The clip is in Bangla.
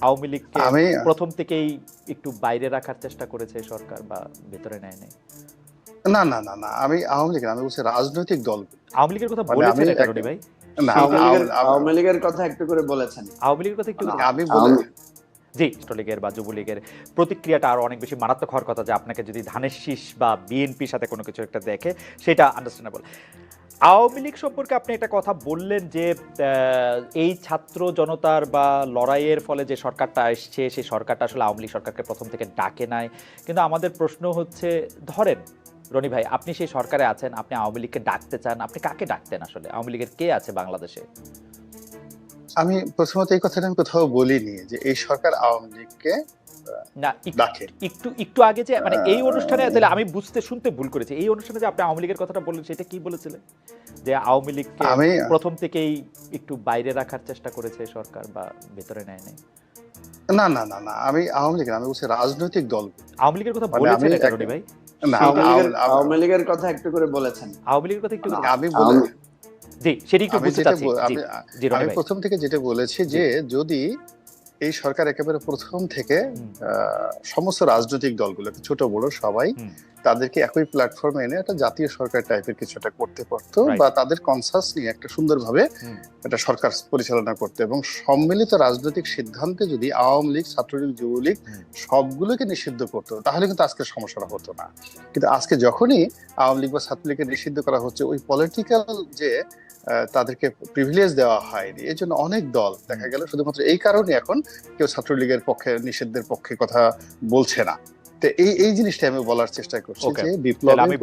আওয়ামী লীগকে প্রথম থেকেই একটু বাইরে রাখার চেষ্টা করেছে সরকার বা ভেতরে নেয় নাই? না না না না আমি আওয়ামী লীগ আমি বলছি রাজনৈতিক দল আওয়ামী লীগের কথা মানে বলেছেন আমি এটা ভাই? আওয়ামী আমি- লীগের কথা একটু করে বলেছেন। আওয়ামী লীগের কথা একটু আমি বলে জি ছাত্রলীগের বা যুবলীগের প্রতিক্রিয়াটা আরও অনেক বেশি মারাত্মক হওয়ার কথা যে আপনাকে যদি ধানের শীষ বা বিএনপির সাথে কোনো কিছু একটা দেখে সেটা আন্ডারস্ট্যান্ডেবল আওয়ামী লীগ সম্পর্কে আপনি একটা কথা বললেন যে এই ছাত্র জনতার বা লড়াইয়ের ফলে যে সরকারটা আসছে সেই সরকারটা আসলে আওয়ামী লীগ সরকারকে প্রথম থেকে ডাকে নাই। কিন্তু আমাদের প্রশ্ন হচ্ছে, ধরেন, রনি ভাই, আপনি সেই সরকারে আছেন, আপনি আওয়ামী লীগকে ডাকতে চান, আপনি কাকে ডাকতেন আসলে? আওয়ামী লীগের কে আছে বাংলাদেশে? আমি প্রথমত এই কথাটা আমি কোথাও বলিনি যে এই সরকার আওয়ামী লীগকে না একটু- একটু আগে যে মানে এই অনুষ্ঠানে তাহলে আমি বুঝতে শুনতে ভুল করেছি। এই অনুষ্ঠানে যে আপনি আওয়ামী লীগের কথাটা বললেন সেটা কি বলেছিলেন? যে আওয়ামী লীগকে প্রথম থেকেই একটু বাইরে রাখার চেষ্টা করেছে সরকার বা ভেতরে নেয় নাই? না না না না আমি আওয়ামী লীগ আমি বলছি রাজনৈতিক দল আওয়ামী লীগের কথা মানে বলেছেন ভাই? আওয়ামী লীগের আওয়ামী লীগের কথা একটু করে বলেছেন। আওয়ামী লীগের কথা একটু আমি বলে জি সেটা একটু আমি বুঝতে চাচ্ছি। প্রথম থেকে যেটা বলেছি যে যদি এই সরকার একেবারে প্রথম থেকে আহ, সমস্ত রাজনৈতিক দলগুলোকে ছোট বড় সবাই। তাদেরকে একই প্ল্যাটফর্মে এনে একটা জাতীয় সরকার টাইপের কিছু একটা করতে পারতো বা তাদের কনসাস নিয়ে একটা সুন্দরভাবে একটা সরকার পরিচালনা করতে এবং সম্মিলিত রাজনৈতিক সিদ্ধান্তে যদি আওয়ামী লীগ ছাত্রলীগ যুবলীগ। সবগুলোকে নিষিদ্ধ করতো তাহলে কিন্তু আজকে সমস্যাটা হতো না। কিন্তু আজকে যখনই আওয়ামী লীগ বা ছাত্রলীগকে নিষিদ্ধ করা হচ্ছে ওই পলিটিক্যাল যে তাদেরকে প্রিভিলেজ দেওয়া হয়নি এই জন্য অনেক দল দেখা গেল শুধুমাত্র এই কারণে এখন কেউ ছাত্রলীগের পক্ষে নিষিদ্ধের পক্ষে কথা বলছে না। তো এই এই জিনিসটা আমি বলার চেষ্টা করছি. যে আমি